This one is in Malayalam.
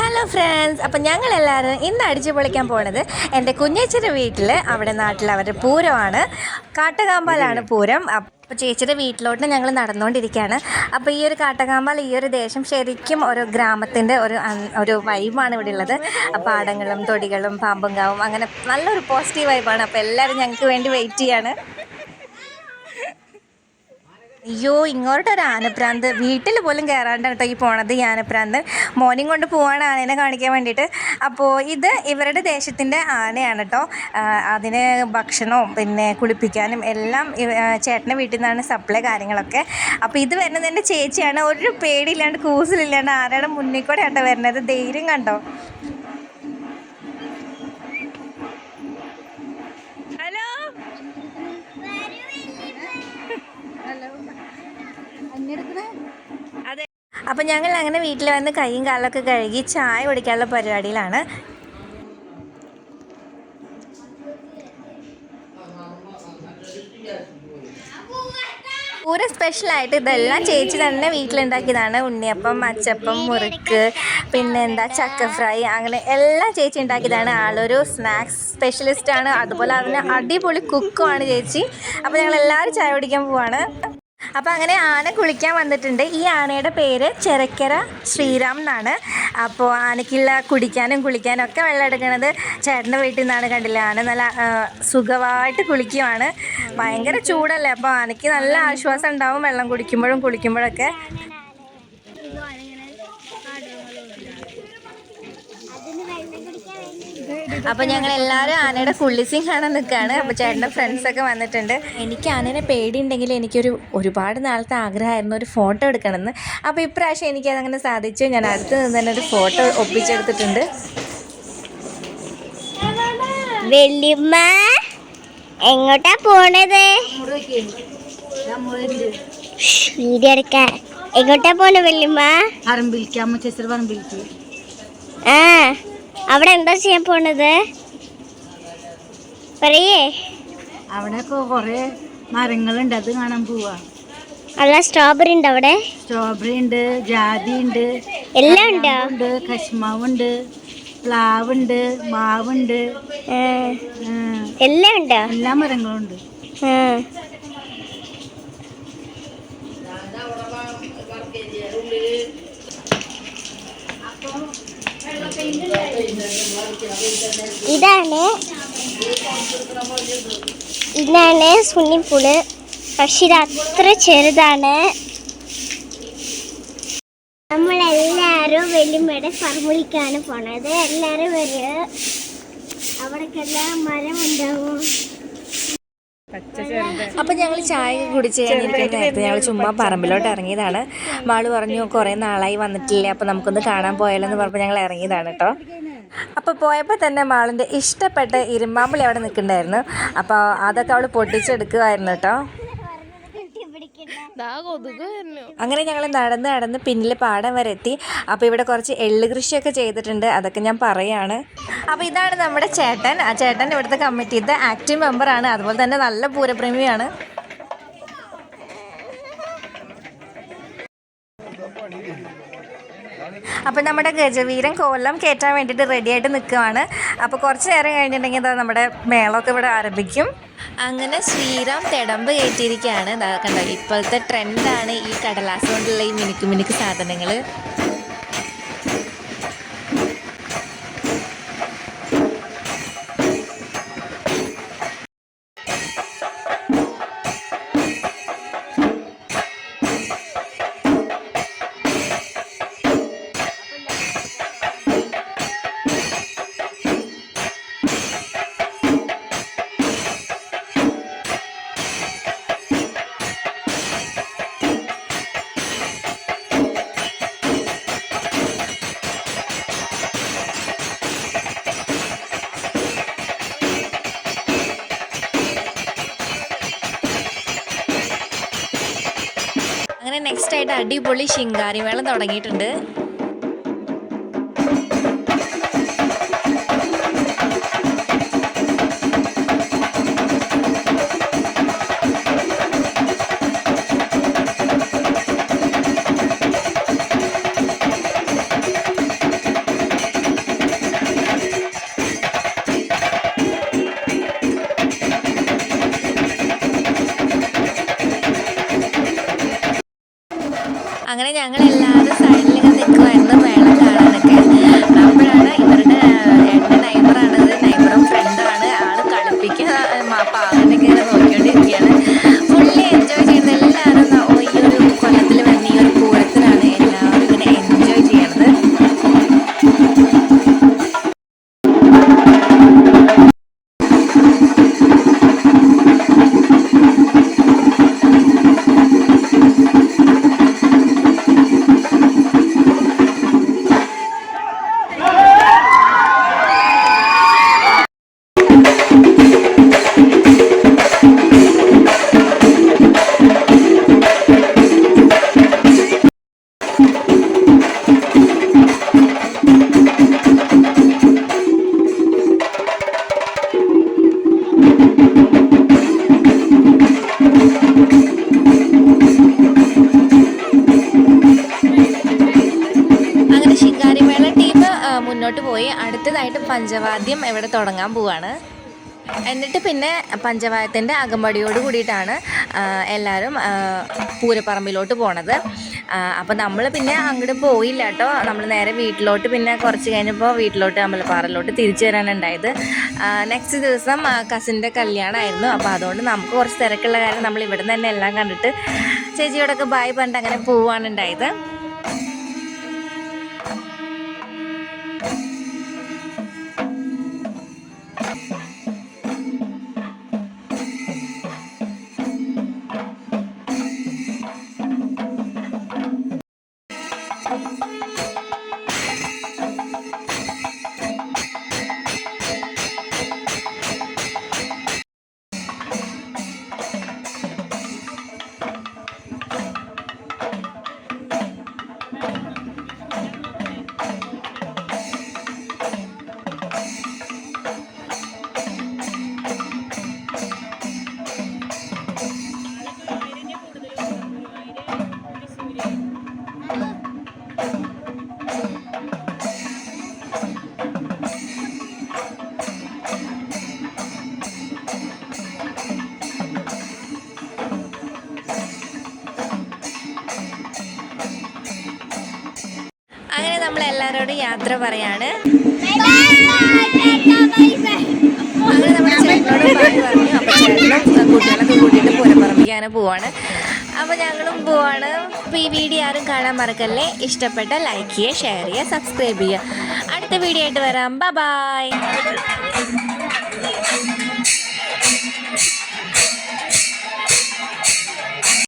ഹലോ ഫ്രണ്ട്സ് അപ്പം ഞങ്ങളെല്ലാവരും ഇന്ന് അടിച്ചു പൊളിക്കാൻ പോണത് എന്റെ കുഞ്ഞേച്ചിയുടെ വീട്ടിൽ അവിടെ നാട്ടിൽ അവരുടെ പൂരമാണ്. കാട്ടുകാമ്പാലാണ് പൂരം. അപ്പോൾ ചേച്ചിയുടെ വീട്ടിലോട്ട് ഞങ്ങൾ നടന്നുകൊണ്ടിരിക്കുകയാണ്. അപ്പോൾ ഈ ഒരു കാട്ടകാമ്പാൽ ഈ ഒരു ദേശം ശരിക്കും ഒരു ഗ്രാമത്തിന്റെ ഒരു ഒരു വൈബാണ് ഇവിടെ ഉള്ളത്. പാടങ്ങളും തൊടികളും പാമ്പുംകാവും അങ്ങനെ നല്ലൊരു പോസിറ്റീവ് വൈബാണ് അപ്പോൾ എല്ലാവരും ഞങ്ങൾക്ക് വേണ്ടി വെയിറ്റ് ചെയ്യാണ്. അയ്യോ ഇങ്ങോട്ട് ഒരു ആനപ്രാന്ത്. വീട്ടിൽ പോലും കയറാണ്ട് കേട്ടോ ഈ പോണത് ഈ ആനപ്രാന്ത്. മോർണിംഗ് കൊണ്ട് പോവാണ് ആനേനെ കാണിക്കാൻ വേണ്ടിയിട്ട്. അപ്പോൾ ഇത് ഇവരുടെ ദേശത്തിന്റെ ആനയാണ് കേട്ടോ അതിന് ഭക്ഷണവും പിന്നെ കുളിപ്പിക്കാനും എല്ലാം ചേട്ടന്റെ വീട്ടിൽ നിന്നാണ് സപ്ലൈ കാര്യങ്ങളൊക്കെ. അപ്പോൾ ഇത് വരുന്നത് എന്റെ ചേച്ചിയാണ്. ഒരു പേടിയില്ലാണ്ട് കൂസലില്ലാണ്ട് ആനയുടെ മുന്നിൽ കൂടെ ആട്ടോ വരുന്നത്. ധൈര്യം കണ്ടോ? അതെ. അപ്പം ഞങ്ങൾ അങ്ങനെ വീട്ടിൽ വന്ന് കൈയും കാലൊക്കെ കഴുകി ചായ കുടിക്കാനുള്ള പരിപാടിയിലാണ്. പൂര സ്പെഷ്യലായിട്ട് ഇതെല്ലാം ചേച്ചി തന്നെ വീട്ടിലുണ്ടാക്കിയതാണ്. ഉണ്ണിയപ്പം അച്ചപ്പം മുറുക്ക് പിന്നെ എന്താ ചക്ക ഫ്രൈ അങ്ങനെ എല്ലാം ചേച്ചി ഉണ്ടാക്കിയതാണ്. ആളൊരു സ്നാക്സ് സ്പെഷ്യലിസ്റ്റ് ആണ്. അതുപോലെ അതിന് അടിപൊളി കുക്കുമാണ് ചേച്ചി. അപ്പോൾ ഞങ്ങൾ എല്ലാവരും ചായ കുടിക്കാൻ പോവാണ്. അപ്പോൾ അങ്ങനെ ആന കുളിക്കാൻ വന്നിട്ടുണ്ട്. ഈ ആനയുടെ പേര് ചെരക്കര ശ്രീറാം എന്നാണ്. അപ്പോൾ ആനയ്ക്കുള്ള കുടിക്കാനും കുളിക്കാനും ഒക്കെ വെള്ളം എടുക്കുന്നത് ചേട്ടന്റെ വീട്ടിൽ നിന്നാണ് കണ്ടില്ല? ആന നല്ല സുഖമായിട്ട് കുളിക്കുവാണ്. ഭയങ്കര ചൂടല്ലേ? അപ്പോൾ ആനയ്ക്ക് നല്ല ആശ്വാസം ഉണ്ടാവും വെള്ളം കുടിക്കുമ്പോഴും കുളിക്കുമ്പോഴൊക്കെ. അപ്പോൾ ഞങ്ങൾ എല്ലാവരും ആനയുടെ കുള്ളിസിങ് കാണാൻ നിൽക്കുകയാണ് അപ്പോൾ ഫ്രണ്ട്സ് ഒക്കെ വന്നിട്ടുണ്ട്. എനിക്ക് ആനേനെ പേടിയുണ്ടെങ്കിൽ എനിക്കൊരു ഒരുപാട് നാളത്തെ ആഗ്രഹമായിരുന്നു ഒരു ഫോട്ടോ എടുക്കണമെന്ന്. അപ്പോൾ ഇപ്രാവശ്യം എനിക്കതങ്ങനെ സാധിച്ചു. ഞാൻ അടുത്ത് നിന്ന് തന്നെ ഒരു ഫോട്ടോ ഒപ്പിച്ചെടുത്തിട്ടുണ്ട്. വെള്ളിമ്മ എങ്ങോട്ടാ പോണത്? വീഡിയോ എടുക്കാൻ. എങ്ങോട്ടാ പോണ വെള്ളിമ്മ പറമ്പിലേക്ക് അമ്മ ചേച്ചി പറമ്പിലേക്ക് ആ. അവിടെ എന്താ ചെയ്യാൻ പോണത്? പറയേ. അവിടെ കൊറേ മരങ്ങളുണ്ട് അത് കാണാൻ പോവാ. അല്ല സ്ട്രോബെറി ഉണ്ട് അവിടെ? സ്ട്രോബെറി ഉണ്ട് ജാതി ഉണ്ട് എല്ലാം ഉണ്ടോ? ഉണ്ട് കശുമാവുണ്ട് പ്ലാവുണ്ട് മാവുണ്ട് എല്ലാം ഉണ്ടോ? എല്ലാ മരങ്ങളും ഇതാണ് ഇതാണ് സ്വിമ്മിംഗ് പൂൾ. പക്ഷെ ഇത് അത്ര ചെറുതാണ്. നമ്മളെല്ലാരും വെല്ലുമ്മയുടെ ഫർമുളിക്കാണ് പോണത്. എല്ലാരും വരിക അവിടേക്കെല്ലാം മരം അപ്പോൾ ഞങ്ങൾ ചായ കുടിച്ച് കഴിഞ്ഞിട്ട് നേരത്തെ ഞങ്ങൾ ചുമ്മാ പറമ്പിലോട്ട് ഇറങ്ങിയതാണ്. മാൾ പറഞ്ഞു കുറേ നാളായി വന്നിട്ടില്ല അപ്പോൾ നമുക്കൊന്ന് കാണാൻ പോയാലോ എന്ന് പറഞ്ഞപ്പോൾ ഞങ്ങൾ ഇറങ്ങിയതാണ് കേട്ടോ അപ്പോൾ പോയപ്പോൾ തന്നെ മാളിന്റെ ഇഷ്ടപ്പെട്ട ഇരുമ്പാമ്പിളി അവിടെ നിൽക്കുന്നുണ്ടായിരുന്നു. അപ്പോൾ അതൊക്കെ അവൾ പൊട്ടിച്ചെടുക്കുമായിരുന്നു കേട്ടോ അങ്ങനെ ഞങ്ങൾ നടന്ന് നടന്ന് പിന്നിൽ പാടം വരെ എത്തി. അപ്പോൾ ഇവിടെ കുറച്ച് എള്ള് കൃഷിയൊക്കെ ചെയ്തിട്ടുണ്ട്. അതൊക്കെ ഞാൻ പറയാണ്. അപ്പോൾ ഇതാണ് നമ്മുടെ ചേട്ടൻ. ആ ചേട്ടൻ ഇവിടുത്തെ കമ്മിറ്റിയുടെ ആക്റ്റീവ് മെമ്പറാണ്. അതുപോലെ തന്നെ നല്ല പൂരപ്രേമിയാണ്. അപ്പോൾ നമ്മുടെ ഗജവീരൻ കൊല്ലം കയറ്റാൻ വേണ്ടിയിട്ട് റെഡി ആയിട്ട് നിൽക്കുവാണ്. അപ്പോൾ കുറച്ച് നേരം കഴിഞ്ഞിട്ടുണ്ടെങ്കിൽ ഇതാ നമ്മുടെ മേളമൊക്കെ ഇവിടെ ആരംഭിക്കും. അങ്ങനെ ശ്രീറാം തെടമ്പ് കയറ്റിയിരിക്കുകയാണ്. കണ്ടോ ഇപ്പോഴത്തെ ട്രെൻഡാണ് ഈ കടലാസ് കൊണ്ടുള്ള ഈ മിനുക്ക് മിനുക്ക് സാധനങ്ങൾ നെക്സ്റ്റ് ആയിട്ട് അടിപൊളി ശിങ്കാരി മേളം തുടങ്ങിയിട്ടുണ്ട്. ഞങ്ങൾ എല്ലാവരും സൈഡിൽ ഇങ്ങനെ നിൽക്കുമായിരുന്നു മേളം കാണാനൊക്കെ. അപ്പോഴാണ് ഇവരുടെ എന്റെ നൈബറാണ് ഇത് നൈബറും ഫ്രണ്ടാണ് ആൾ കളിപ്പിക്കാൻ പാവനൊക്കെ ഇങ്ങനെ നോക്കിക്കൊണ്ടിരിക്കുകയാണ്. അടുത്തതായിട്ട് പഞ്ചവാദ്യം ഇവിടെ തുടങ്ങാൻ പോവാണ്. എന്നിട്ട് പിന്നെ പഞ്ചവാദ്യത്തിന്റെ അകമ്പടിയോട് കൂടിയിട്ടാണ് എല്ലാവരും പൂരപ്പറമ്പിലോട്ട് പോണത്. അപ്പോൾ നമ്മൾ പിന്നെ അങ്ങോട്ട് പോയില്ല കേട്ടോ നമ്മൾ നേരെ വീട്ടിലോട്ട് പിന്നെ കുറച്ച് കഴിഞ്ഞപ്പോൾ വീട്ടിലോട്ട് അമ്പലപ്പാറയിലോട്ട് തിരിച്ചു വരാനുണ്ടായത്. നെക്സ്റ്റ് ദിവസം കസിന്റെ കല്യാണമായിരുന്നു അപ്പോൾ അതുകൊണ്ട് നമുക്ക് കുറച്ച് തിരക്കുള്ള കാര്യം നമ്മൾ ഇവിടെ നിന്ന് തന്നെ എല്ലാം കണ്ടിട്ട് ചേച്ചിയോടൊക്കെ ബായ് പറഞ്ഞിട്ട് അങ്ങനെ പോവാണ് ഉണ്ടായത് അങ്ങനെ നമ്മൾ എല്ലാവരോടും യാത്ര പറയാണ്. അങ്ങനെ നമ്മൾ ചേട്ടനോട് ബായ് പറഞ്ഞു. അപ്പോൾ ചേട്ടനും കുട്ടികളൊക്കെ കൂട്ടിയിട്ട് പൂരപ്പറമ്പിക്കാൻ പോവാണ്. അപ്പോൾ ഞങ്ങളും പോവാണ്. ഈ വീഡിയോ ആരും കാണാൻ മറക്കല്ലേ? ഇഷ്ടപ്പെട്ട ലൈക്ക് ചെയ്യുക ഷെയർ ചെയ്യുക സബ്സ്ക്രൈബ് ചെയ്യുക. അടുത്ത വീഡിയോ ആയിട്ട് വരാം. ബൈ